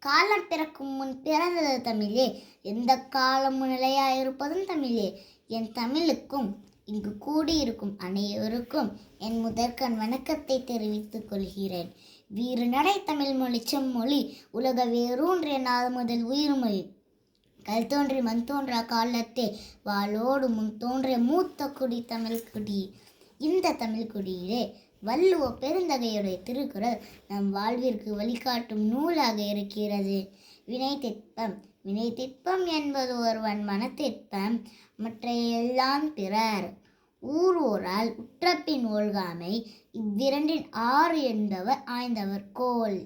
காலம் பிறக்கும் முன் பிறந்தது தமிழே. எந்த காலமும் நிலையாயிருப்பதும் தமிழே. என் தமிழுக்கும் இங்கு கூடியிருக்கும் அனைவருக்கும் என் முதற்கண் வணக்கத்தை தெரிவித்துக் கொள்கிறேன். வீறு நடை தமிழ் மொழி செம்மொழி உலக வேரூன்றிய நாள் முதல் உயிர்மொழி. கல் தோன்றி மண் தோன்றா காலத்தே வாளோடு முன் தோன்றிய மூத்த குடி தமிழ் குடி. இந்த தமிழ் குடியிலே வள்ளுவ பெருந்தகையுடைய திருக்குறள் நம் வாழ்விற்கு வழிகாட்டும் நூலாக இருக்கிறது. வினை திட்பம். வினை திட்பம் என்பது ஒருவன் மனத்திற்பம் மற்ற எல்லாம் பிறர். ஓரால் உற்றப்பின் ஒழ்காமை இவ்விரண்டின் ஆறு என்பவர் ஆய்ந்தவர் கோல்.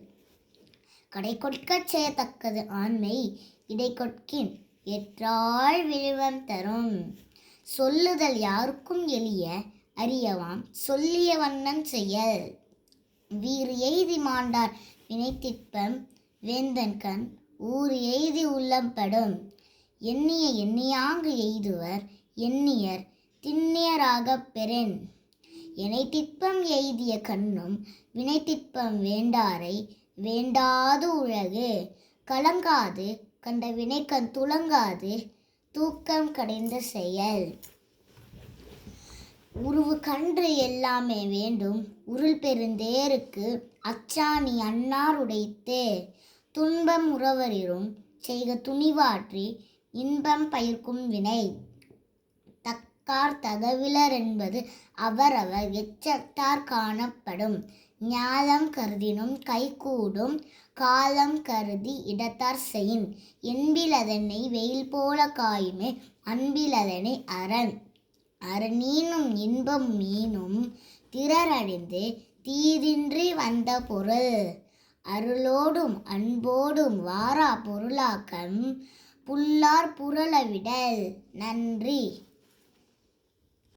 கடை கொட்கச் செய்யத்தக்கது ஆண்மை இடை கொட்கின் எற்றாள் விழுவம் தரும். சொல்லுதல் யாருக்கும் எளிய அறியவாம். சொல்லிய வண்ணம் செயல் வீறு எய்தி மாண்டார் வினைத்திற்பம் வேந்தன் கண். ஊர் எய்தி உள்ளம்படும் எண்ணிய எண்ணியாங்கு எய்துவர். எண்ணியர் திண்ணியராகப் பெறேன். இணைத்திப்பம் எய்திய கண்ணும் வினைத்திற்பம் வேண்டாரை வேண்டாது உலகு கலங்காது கண்ட வினைக்கண் துலங்காது தூக்கம் கடைந்த செயல். உருவு கன்று எல்லாமே வேண்டும். உருள் பெருந்தேருக்கு அச்சாணி அன்னார் உடைத்தே. துன்பம் உறவரிரும் செய்க துணிவாற்றி இன்பம் பயிர்க்கும் வினை. தக்கார் தகவிலர் என்பது அவரவர் எச்சத்தார் காணப்படும். ஞாலம் கருதினும் கைகூடும். காலம் கருதி இடத்தார் செயின். என்பிலதனை வெயில் போல காயுமே. அன்பிலதனை அரண். அரணீனும் இன்பம் மீனும் திறரடைந்து தீதின்றி வந்த பொருள். அருளோடும் அன்போடும் வாரா பொருளாக்கம். புல்லார் புரளவிடல் நன்றி.